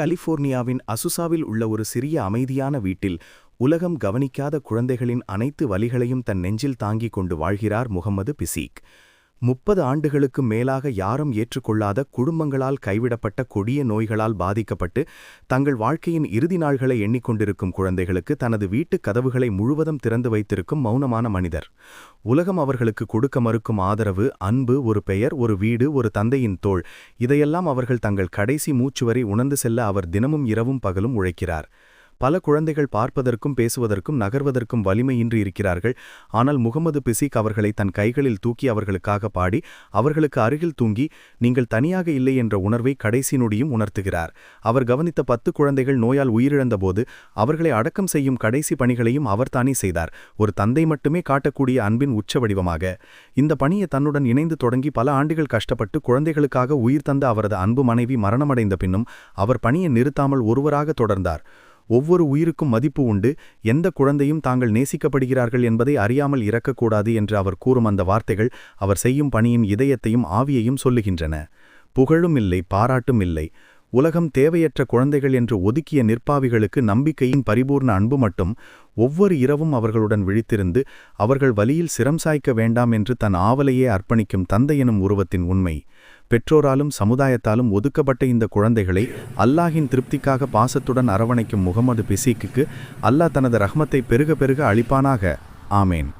கலிஃபோர்னியாவின் அசுசாவில் உள்ள ஒரு சிறிய அமைதியான வீட்டில் உலகம் கவனிக்காத குழந்தைகளின் அனைத்து வலிகளையும் தன் நெஞ்சில் தாங்கிக் கொண்டு வாழ்கிறார் முகமது பிசீக். முப்பது ஆண்டுகளுக்கு மேலாக யாரும் ஏற்றுக்கொள்ளாத குடும்பங்களால் கைவிடப்பட்ட கொடிய நோய்களால் பாதிக்கப்பட்டு தங்கள் வாழ்க்கையின் இறுதி நாள்களை எண்ணிக்கொண்டிருக்கும் குழந்தைகளுக்கு தனது வீட்டுக் கதவுகளை முழுவதும் திறந்து வைத்திருக்கும் மௌனமான மனிதர். உலகம் அவர்களுக்கு கொடுக்க மறுக்கும் ஆதரவு அன்பு ஒரு பெயர் ஒரு வீடு ஒரு தந்தையின் தோள் இதையெல்லாம் அவர்கள் தங்கள் கடைசி மூச்சுவரை உணர்ந்து செல்ல அவர் தினமும் இரவும் பகலும் உழைக்கிறார். பல குழந்தைகள் பார்ப்பதற்கும் பேசுவதற்கும் நகர்வதற்கும் வலிமையின்றி இருக்கிறார்கள். ஆனால் முகமது பிசிக் அவர்களை தன் கைகளில் தூக்கி அவர்களுக்காக பாடி அவர்களுக்கு அருகில் தூங்கி நீங்கள் தனியாக இல்லை என்ற உணர்வை கடைசி நொடியும் உணர்த்துகிறார். அவர் கவனித்த பத்து குழந்தைகள் நோயால் உயிரிழந்தபோது அவர்களை அடக்கம் செய்யும் கடைசி பணிகளையும் அவர்தானே செய்தார். ஒரு தந்தை மட்டுமே காட்டக்கூடிய அன்பின் உச்ச வடிவமாக இந்த பணியை தன்னுடன் இணைந்து தொடங்கி பல ஆண்டுகள் கஷ்டப்பட்டு குழந்தைகளுக்காக உயிர் தந்த அவரது அன்பு மனைவி மரணமடைந்த பின்னும் அவர் பணியை நிறுத்தாமல் ஒருவராக தொடர்ந்தார். ஒவ்வொரு உயிருக்கும் மதிப்பு உண்டு. எந்த குழந்தையும் தாங்கள் நேசிக்கப்படுகிறார்கள் என்பதை அறியாமல் இறக்கக்கூடாது என்று அவர் கூறும் அந்த வார்த்தைகள் அவர் செய்யும் பணியின் இதயத்தையும் ஆவியையும் சொல்லுகின்றன. புகழும் இல்லை பாராட்டும் இல்லை. உலகம் தேவையற்ற குழந்தைகள் என்று ஒதுக்கிய நிற்பாவிகளுக்கு நம்பிக்கையின் பரிபூர்ண அன்பு மட்டும் ஒவ்வொரு இரவும் அவர்களுடன் விழித்திருந்து அவர்கள் வலியில் சிரம் சாய்க்க வேண்டாம் என்று தன் ஆவலையே அர்ப்பணிக்கும் தந்தை எனும் உருவத்தின் உண்மை. பெற்றோராலும் சமுதாயத்தாலும் ஒதுக்கப்பட்ட இந்த குழந்தைகளை அல்லாஹின் திருப்திக்காக பாசத்துடன் அரவணைக்கும் முகமது பிசீக்குக்கு அல்லாஹ் தனது ரஹ்மத்தை பெருக பெருக அளிப்பானாக. ஆமேன்.